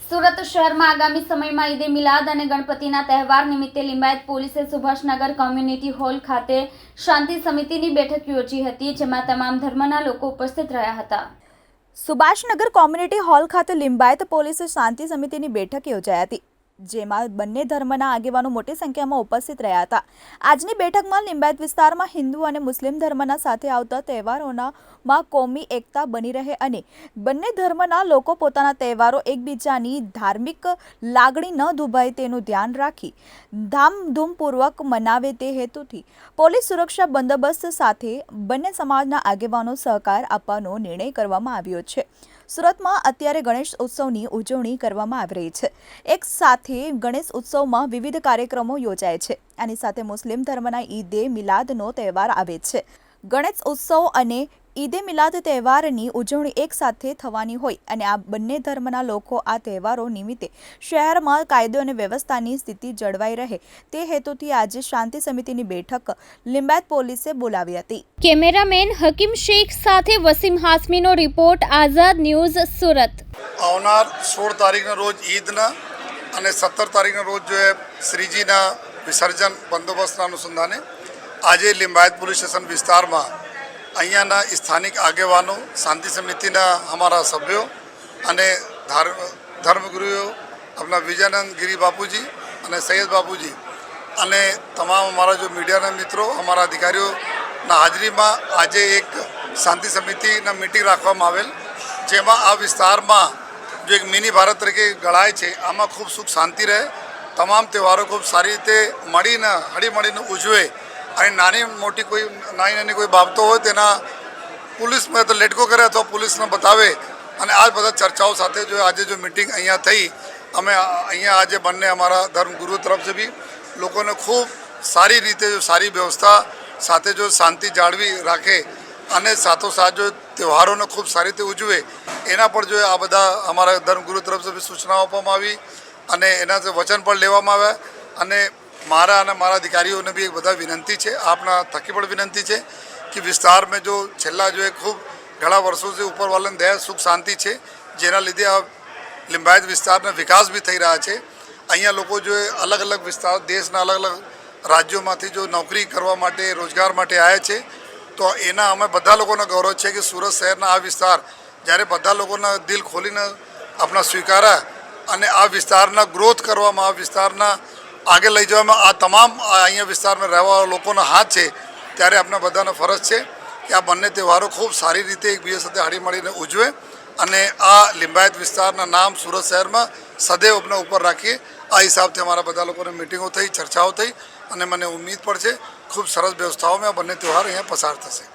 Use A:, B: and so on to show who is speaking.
A: સુરત શહેરમાં આગામી સમયમાં ઈદે મિલાદ અને ગણપતિના તહેવાર નિમિત્તે લિંબાયત પોલીસે સુભાષનગર કોમ્યુનિટી હોલ ખાતે શાંતિ સમિતિની બેઠક યોજી હતી, જેમાં તમામ ધર્મના લોકો ઉપસ્થિત રહ્યા હતા.
B: સુભાષનગર કોમ્યુનિટી હોલ ખાતે લિંબાયત પોલીસે શાંતિ સમિતિની બેઠક યોજાઈ હતી. જેમાં બંને ધર્મના આગેવાનો મોટી સંખ્યામાં ઉપસ્થિત રહ્યા હતા. આજની બેઠકમાં લિંબાયત વિસ્તારમાં હિન્દુ અને મુસ્લિમ ધર્મના સાથે આવતા તહેવારોના માં કોમી એકતા બની રહે અને બંને ધર્મના લોકો પોતાના તહેવારો એકબીજાની ધાર્મિક લાગણી ન દુભાય તેનું ધ્યાન રાખી ધામધૂમપૂર્વક મનાવે તે હેતુથી પોલીસ સુરક્ષા બંદોબસ્ત સાથે બંને સમાજના આગેવાનો સહકાર આપવાનો નિર્ણય કરવામાં આવ્યો છે. સુરતમાં અત્યારે ગણેશ ઉત્સવની ઉજવણી કરવામાં આવી રહી છે. એક સાથે ગણેશ ઉત્સવમાં વિવિધ કાર્યક્રમો યોજાય છે. આની સાથે મુસ્લિમ ધર્મના ઈદે મિલાદનો તહેવાર આવે છે. ગણેશ ઉત્સવ અને ઈદે મિલાદ તહેવારની ઉજવણી એક સાથે થવાની હોય અને આ બંને ધર્મના લોકો આ તહેવારો નિમિત્તે શહેરમાં કાયદો અને વ્યવસ્થાની સ્થિતિ જળવાઈ રહે. તે હેતુથી આજે શાંતિ સમિતિની બેઠક લિંબાયત પોલીસે બોલાવી હતી.
A: કેમેરામેન હકીમ શેખ સાથે વસીમ હાસમીનો રિપોર્ટ આઝાદ ન્યૂઝ સુરત.
C: આવનાર સોળ તારીખના રોજ ઈદના અને સત્તર તારીખના રોજ જો શ્રીજીના વિસર્જન બંદોબસ્તના અનુસંધાને આજે લિંબાયત પોલીસ સ્ટેશન વિસ્તારમાં અહીંયાના સ્થાનિક આગેવાનો, શાંતિ સમિતિના અમારા સભ્યો અને ધાર્મ ધર્મગુરુઓ, આપણા વિજયાનંદ ગિરી બાપુજી અને સૈયદ બાપુજી અને તમામ અમારા જો મીડિયાના મિત્રો, અમારા અધિકારીઓના હાજરીમાં આજે એક શાંતિ સમિતિના મિટિંગ રાખવામાં આવેલ, જેમાં આ વિસ્તારમાં જો એક મિની ભારત તરીકે ગળાય છે, આમાં ખૂબ સુખ શાંતિ રહે, તમામ તહેવારો ખૂબ સારી રીતે મળીને, હળીમળીને ઉજવે અને નાની મોટી કોઈ નાની નાની કોઈ બાબતો હોય તેના પોલીસમાં તો લેટકો કરે અથવા પોલીસને બતાવે અને આ બધા ચર્ચાઓ સાથે જો આજે જો મિટિંગ અહીંયા થઈ, અમે અહીંયા આજે બંને અમારા ધર્મગુરુ તરફથી બી, લોકોને ખૂબ સારી રીતે જો સારી વ્યવસ્થા સાથે જો શાંતિ જાળવી રાખે અને સાથોસાથ જો તહેવારોને ખૂબ સારી રીતે ઉજવે, એના પર જો આ બધા અમારા ધર્મગુરુ તરફથી સૂચનાઓ આપવામાં આવી અને એના વચન પણ લેવામાં આવ્યા અને મારા અને મારા અધિકારીઓને બી બધા વિનંતી છે, આપના થકી પણ વિનંતી છે કે વિસ્તારમાં જો છેલ્લા જો એ ખૂબ ઘણા વર્ષોથી ઉપરવાળાની દયા, સુખ, શાંતિ છે, જેના લીધે આ લિંબાયત વિસ્તારના વિકાસ બી થઈ રહ્યા છે. અહીંયા લોકો જો અલગ અલગ વિસ્તાર, દેશના અલગ અલગ રાજ્યોમાંથી જો નોકરી કરવા માટે, રોજગાર માટે આવ્યા છે, તો એના અમે બધા લોકોનો ગૌરવ છે કે સુરત શહેરના આ વિસ્તાર જ્યારે બધા લોકોના દિલ ખોલીને આપણા સ્વીકાર્યા અને આ વિસ્તારના ગ્રોથ કરવામાં, આ વિસ્તારના આગળ લઈ જવામાં આ તમામ અહીંયા વિસ્તારમાં રહેવાવાળા લોકોનો હાથ છે, ત્યારે આપણા બધાનો ફરજ છે કે આ બંને તહેવારો ખૂબ સારી રીતે એકબીજા સાથે હળીમળીને ઉજવે અને આ લિંબાયત વિસ્તારના નામ સુરત શહેરમાં સદૈવ આપણા ઉપર રાખીએ. આ હિસાબથી અમારા બધા લોકોને મિટિંગો થઈ, ચર્ચાઓ થઈ અને મને ઉમ્મીદ પણ છે ખૂબ સરસ વ્યવસ્થાઓમાં આ બંને તહેવાર અહીંયા પસાર થશે.